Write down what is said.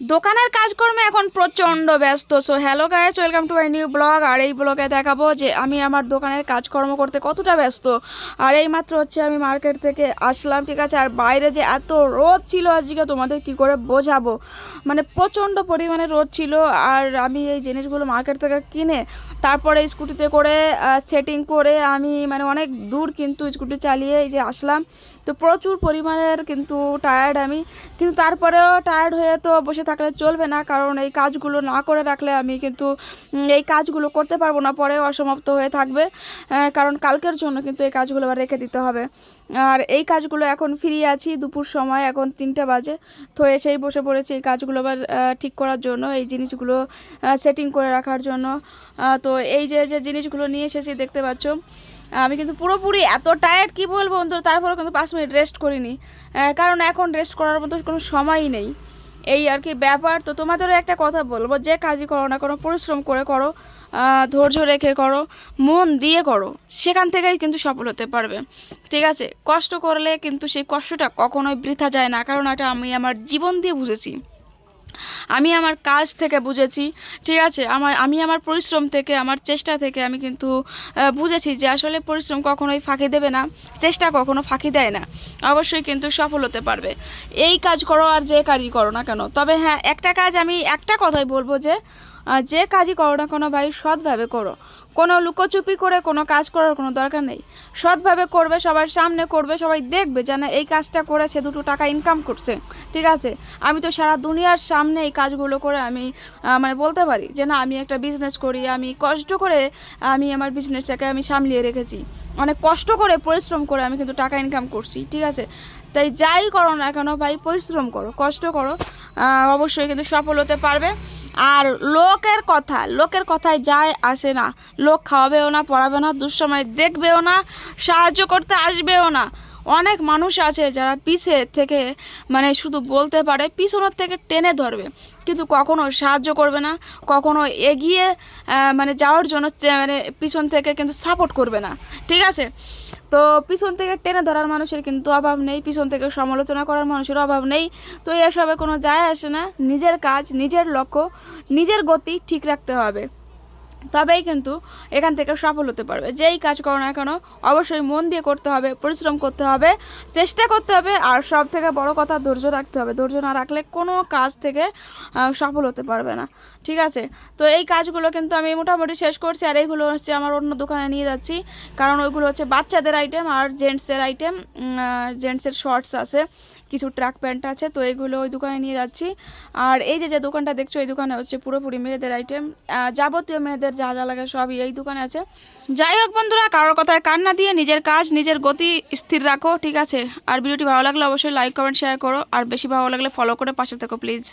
দোকানের কাজকর্মে এখন প্রচণ্ড ব্যস্ত। So hello guys welcome to my new blog আর এই ব্লগে দেখাবো যে আমি আমার দোকানের কাজকর্ম করতে কতটা ব্যস্ত। আর এই মাত্র হচ্ছে আমি মার্কেট থেকে আসলাম, ঠিক আছে? আর বাইরে যে এত রোদ ছিল আজকে, তোমাদের কি করে বোঝাবো? মানে প্রচণ্ড পরিমাণে রোদ ছিল। আর আমি এই জিনিসগুলো মার্কেট থেকে কিনে তারপরে স্কুটিতে করে সেটিং করে আমি মানে অনেক দূর কিন্তু স্কুটি চালিয়ে এই যে আসলাম। তো প্রচুর পরিমাণের কিন্তু টায়ার্ড আমি। কিন্তু তারপরেও টায়ার্ড হয়ে তো বসে থাকলে চলবে না, কারণ এই কাজগুলো না করে রাখলে আমি কিন্তু এই কাজগুলো করতে পারব না, পরে অসমাপ্ত হয়ে থাকবে। কারণ কালকের জন্য কিন্তু এই কাজগুলো আবার রেখে দিতে হবে। আর এই কাজগুলো এখন ফ্রি আছি দুপুর সময়, এখন তিনটে বাজে। তো এসেই বসে পড়েছি এই কাজগুলো আবার ঠিক করার জন্য, এই জিনিসগুলো সেটিং করে রাখার জন্য। তো এই যে যে জিনিসগুলো নিয়ে এসেছি দেখতে পাচ্ছ। আমি কিন্তু পুরোপুরি এত টায়ার্ড কি বলব অন্তত তারপরেও কিন্তু পাঁচ মিনিট রেস্ট করিনি। কারণ এখন রেস্ট করার মতো কোনো সময়ই নেই। এই আর কি ব্যাপার। তো তোমাদেরও একটা কথা বলব, যে কাজই করো না কোনো, পরিশ্রম করে করো ধৈর্য রেখে করো, মন দিয়ে করো, সেখান থেকেই কিন্তু সফল হতে পারবে। ঠিক আছে? কষ্ট করলে কিন্তু সেই কষ্টটা কখনোই বৃথা যায় না, কারণ এটা আমি আমার জীবন দিয়ে বুঝেছি। আমি আমার কাজ থেকে বুঝেছি, ঠিক আছে? আমার, আমি আমার পরিশ্রম থেকে, আমার চেষ্টা থেকে আমি কিন্তু বুঝেছি যে আসলে পরিশ্রম কখনোই ফাঁকি দেবে না, চেষ্টা কখনো ফাঁকি দেয় না, অবশ্যই কিন্তু সফল হতে পারবে। এই কাজ করো আর যে কাজই করো না কেন। তবে হ্যাঁ একটা কাজ আমি একটা কথাই বলব যে যে কাজই করো না কোনো ভাই, সৎভাবে করো। কোনো লুকোচুপি করে, কোনো কাজ করার কোনো দরকার নেই। সৎভাবে করবে, সবার সামনে করবে, সবাই দেখবে যেন এই কাজটা করেছে, দুটো টাকা ইনকাম করছে। ঠিক আছে? আমি তো সারা দুনিয়ার সামনে এই কাজগুলো করে আমি মানে বলতে পারি যে না, আমি একটা বিজনেস করি, আমি কষ্ট করে, আমি আমার বিজনেসটাকে আমি সামলিয়ে রেখেছি। অনেক কষ্ট করে, পরিশ্রম করে আমি কিন্তু টাকা ইনকাম করছি, ঠিক আছে? তাই যাই করো না কেন ভাই, পরিশ্রম করো, কষ্ট করো। অবশ্যই কিন্তু সফল হতে পারবে। আর লোকের কথা, লোকের কথায় যায় আসে না। লোক খাওয়াবেও না, পড়াবে না, দুঃসময় দেখবেও না, সাহায্য করতে আসবেও না। অনেক মানুষ আছে যারা পিছে থেকে মানে শুধু বলতে পারে, পিছনের থেকে টেনে ধরবে। কিন্তু কখনো সাহায্য করবে না, কখনো এগিয়ে মানে যাওয়ার জন্য মানে পিছন থেকে কিন্তু সাপোর্ট করবে না। ঠিক আছে? তো পিছন থেকে টেনে ধরার মানুষের কিন্তু অভাব নেই, পিছন থেকে সমালোচনা করার মানুষের অভাব নেই। তো এসবে কোনো যায় আসে না, নিজের কাজ, নিজের লক্ষ্য, নিজের গতি ঠিক রাখতে হবে। তবেই কিন্তু এখান থেকে সফল হতে পারবে। যেই কাজ করো না কেন, অবশ্যই মন দিয়ে করতে হবে, পরিশ্রম করতে হবে, চেষ্টা করতে হবে, আর সব থেকে বড় কথা ধৈর্য রাখতে হবে। ধৈর্য না রাখলে কোনো কাজ থেকে সফল হতে পারবে না। ঠিক আছে? তো এই কাজগুলো কিন্তু আমি মোটামুটি শেষ করছি, আর এইগুলো হচ্ছে আমার অন্য দোকানে নিয়ে যাচ্ছি। কারণ ওইগুলো হচ্ছে বাচ্চাদের আইটেম আর জেন্টসের আইটেম জেন্টসের শর্টস আছে। কিছু ট্রাক প্যান্ট আছে, তো এগুলো ওই দোকানে নিয়ে যাচ্ছি। আর এই যে যে দোকানটা দেখছ, এই দোকানে হচ্ছে পুরোপুরি মেয়েদের আইটেম যাবতীয় মেয়েদের যা যা লাগে সবই এই দোকানে আছে। যাই হোক বন্ধুরা, কারোর কথায় কান্না দিয়ে নিজের কাজ, নিজের গতি স্থির রাখো, ঠিক আছে? আর ভিডিওটি ভালো লাগলে অবশ্যই লাইক কমেন্ট শেয়ার করো। আর বেশি ভালো লাগলে ফলো করে পাশে থেকো প্লিজ